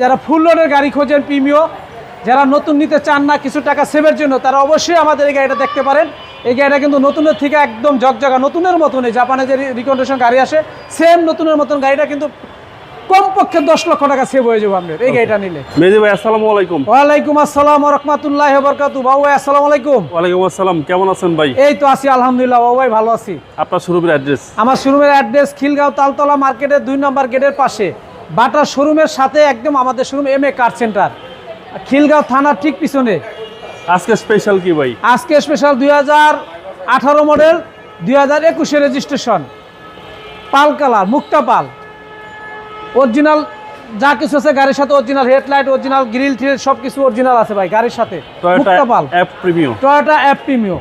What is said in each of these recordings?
যারা ফুল লোডের গাড়ি খোঁজেন প্রিমিয় যারা নতুন নিতে চান না কিছু টাকা সেভের জন্য তারা অবশ্যই আমাদের এই গাড়িটা দেখতে পারেন। এই গাড়িটা কিন্তু নতুনের থেকে একদম জগজগা নতুনের মতনই জাপানে যে রিকন্ডিশন গাড়ি আসে সেম নতুনের মতন গাড়িটা কিন্তু কমপক্ষে দশ লক্ষ টাকা সেভ হয়ে যাব আপনার। এই গাড়িটা নিলে। মেজি ভাই আসসালামু আলাইকুম। ওয়ালাইকুম আসসালাম রহমতুল্লাহ বরকাতু বাবু ভাই আসসালামু আলাইকুম। ওয়ালাইকুম আসসালাম কেমন আছেন ভাই? এই তো আছি আলহামদুলিল্লাহ বাবু ভাই ভালো আছি। আপনার শোরুমের অ্যাড্রেস আমার শোরুমের অ্যাড্রেস খিলগাঁও তালতলা মার্কেটের দুই নম্বর গেটের পাশে। বাটা শোরুমের সাথে একদম আমাদের showroom M A car centre Khilgaon থানার ঠিক পিছনে। আজকে স্পেশাল কি ভাই? আজকে স্পেশাল দুই হাজার আঠারো মডেল দুই হাজার একুশে রেজিস্ট্রেশন পাল কালার মুক্তা পাল। অরিজিনাল যা কিছু আছে গাড়ির সাথে অরিজিনাল হেডলাইট অরিজিনাল গ্রিল ট্রিল সব কিছু অরিজিনাল আছে ভাই গাড়ির সাথে। মুক্তা পাল। অ্যাপ টয়োটা অ্যাপ প্রিমিও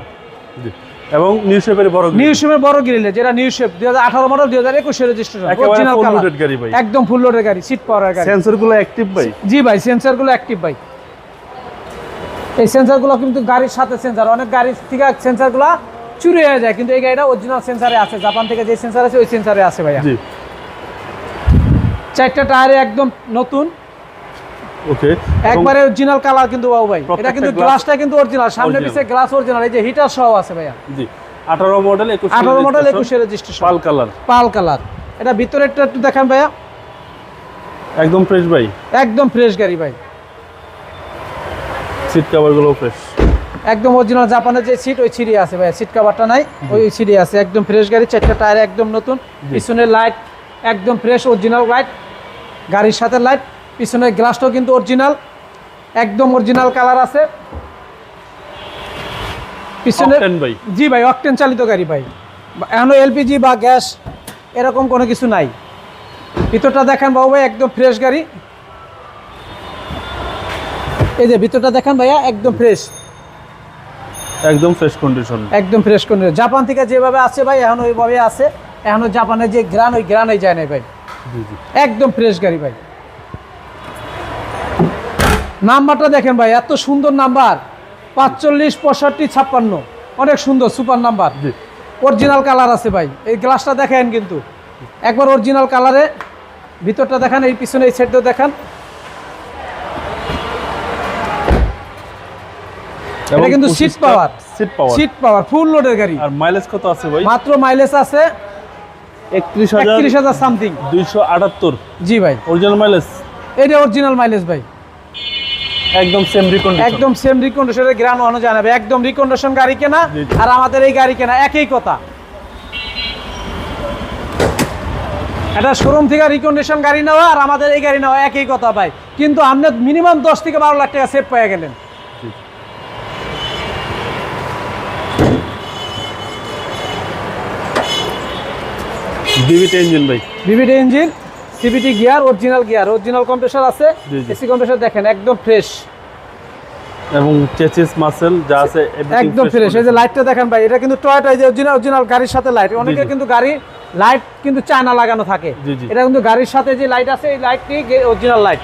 এবং নিউ শেপের বড় নিউ শেপের বড় গ্রিলে যেটা নিউ শেপ দুই হাজার আঠারো মডেল দুই হাজার একুশে রেজিস্ট্রেশন অরিজিনাল গাড়ি ভাই। একদম ফুল লোডের গাড়ি সিট পাওয়ার গাড়ি। সেন্সরগুলো অ্যাক্টিভ ভাই। জি ভাই সেন্সারগুলো অ্যাক্টিভ ভাই। এই সেন্সারগুলো কিন্তু গাড়ির সাথে সেন্সার অনেক গাড়ির থেকে সেন্সারগুলো চুরি হয়ে যায় কিন্তু এই গাড়িটা অরিজিনাল সেন্সারে আছে। জাপান থেকে যে সেন্সার আছে ওই সেন্সারে আছে ভাইয়া। জি। চারটা টায়ারে একদম নতুন ওকে একবারে অরিজিনাল কালার কিন্তু বাবু ভাই। এটা কিন্তু গ্লাসটা কিন্তু অরিজিনাল সামনে পিছে গ্লাস অরিজিনাল এই যে হিটার সহ আছে ভাইয়া। জি। আঠারো মডেল একুশ আঠারো মডেল একুশে registration pearl colour pearl colour এটা ভিতরেরটা একটু দেখান ভাইয়া। একদম ফ্রেশ ভাই। একদম ফ্রেশ গাড়ি ভাই। সিট কভারগুলো ফ্রেশ একদম অরিজিনাল জাপানের যে সিট ওই সিটই আছে ভাই সিট কাভারটা নাই ওই সিটই আছে। একদম ফ্রেশ গাড়ি চারটা টায়ার একদম নতুন। পিছনের লাইট একদম ফ্রেশ অরিজিনাল লাইট গাড়ির সাথে লাইট পিছনের গ্লাসটাও কিন্তু অরিজিনাল একদম অরিজিনাল কালার আছে। পিছনে জি ভাই অকটেন চালিত গাড়ি ভাই। এখনও এলপিজি বা গ্যাস এরকম কোনো কিছু নাই। ভিতরটা দেখেন বাবু ভাই একদম ফ্রেশ গাড়ি। এই যে ভিতরটা দেখেন ভাইয়া একদম ফ্রেশ একদম ফ্রেশ কন্ডিশন একদম ফ্রেশ করে জাপান থেকে যেভাবে আছে ভাই এখন ওইভাবে আছে। এখনও জাপানের যে গ্রান ওই গ্রানে যায় না ভাই। জি জি। একদম ফ্রেশ গাড়ি ভাই। নাম্বারটা দেখেন ভাই এত সুন্দর নাম্বার। পাঁচচল্লিশ পঁয়ষট্টি ছাপ্পান্ন। অনেক সুন্দর সুপার নাম্বার। অরিজিনাল কালার আছে ভাই। এই গ্লাসটা দেখেন কিন্তু। একবার অরিজিনাল কালারে ভিতরটা দেখান এই পিছনে এই সাইডটা দেখান। এটা কিন্তু seat power seat power seat power full লোডের গাড়ি। আর মাইলেজ কত আছে ভাই? মাত্র মাইলেজ আছে সামথিং দুইশো আটাত্তর। জি ভাই। অরিজিনাল মাইলেজ এটা অরিজিনাল মাইলেজ ভাই। একদম সেম রিকন্ডিশন একদম সেম রিকন্ডিশনের গ্রান ওয়ানো জানাবে। একদম রিকন্ডিশন গাড়ি কেনা। আর আমাদের এই গাড়ি কেনা একই কথা। এটা শোরুম থেকে রিকন্ডিশন গাড়ি নেওয়া আর আমাদের এই গাড়ি নেওয়া একই কথা ভাই। কিন্তু আপনি মিনিমাম দশ থেকে বারো লাখ টাকা সেভ পেয়ে গেলেন। ডিভিটি ইঞ্জিন ভাই। VVT engine CVT gear original gear original compressor আছে। এসি কম্প্রেসার দেখেন একদম ফ্রেশ এবং চেচিস মাসেল যা আছে একদম ফ্রেশ এই যে লাইটটা দেখেন ভাই এটা কিন্তু টয়টা এই যে অরিজিনাল অরিজিনাল গাড়ির সাথে লাইট অনেকে। কিন্তু গাড়ি লাইট কিন্তু চায়না লাগানো থাকে। এটা কিন্তু গাড়ির সাথে যে লাইট আছে এই লাইটটি অরিজিনাল লাইট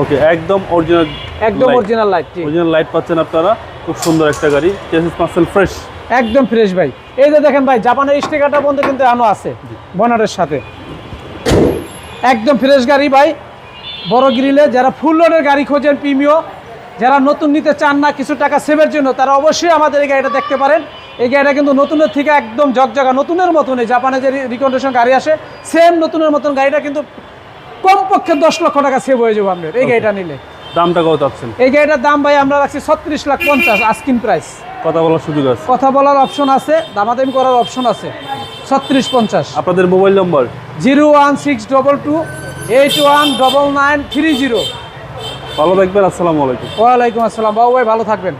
ওকে একদম অরিজিনাল একদম অরিজিনাল লাইট অরিজিনাল লাইট পাচ্ছেন আপনারা। খুব সুন্দর একটা গাড়ি। চেচিস মাসেল ফ্রেশ একদম ফ্রেশ ভাই। এই যে দেখেন ভাই জাপানের স্টিকারটা পর্যন্ত কিন্তু এখনও আছে বনারের সাথে। একদম ফ্রেশ গাড়ি ভাই। বড় গ্রিলে যারা ফুল লোডের গাড়ি খোঁজেন প্রিমিও যারা নতুন নিতে চান না কিছু টাকা সেভের জন্য তারা অবশ্যই আমাদের এই গাড়িটা দেখতে পারেন। এই গাড়িটা কিন্তু নতুনের থেকে একদম জগজগা নতুনের মতন এই জাপানে যে রিকন্ডিশন গাড়ি আসে সেম নতুনের মতন গাড়িটা কিন্তু কমপক্ষে দশ লক্ষ টাকা সেভ হয়ে যাব আপনার। এই গাড়িটা নিলে। দামটা কত চাচ্ছেন? এই গাড়িটার দাম ভাই আমরা রাখছি ছত্রিশ লাখ পঞ্চাশ আস্কিন প্রাইস কথা বলার সুযোগ আছে। কথা বলার অপশন আছে দামাদামি করার অপশন আছে ছত্রিশ পঞ্চাশ। আপনাদের mobile number zero one six double two eight one double nine three zero. ভালো থাকবেন আসসালামু আলাইকুম। ওয়ালাইকুম আসসালাম। বাবু ভাই ভালো থাকবেন।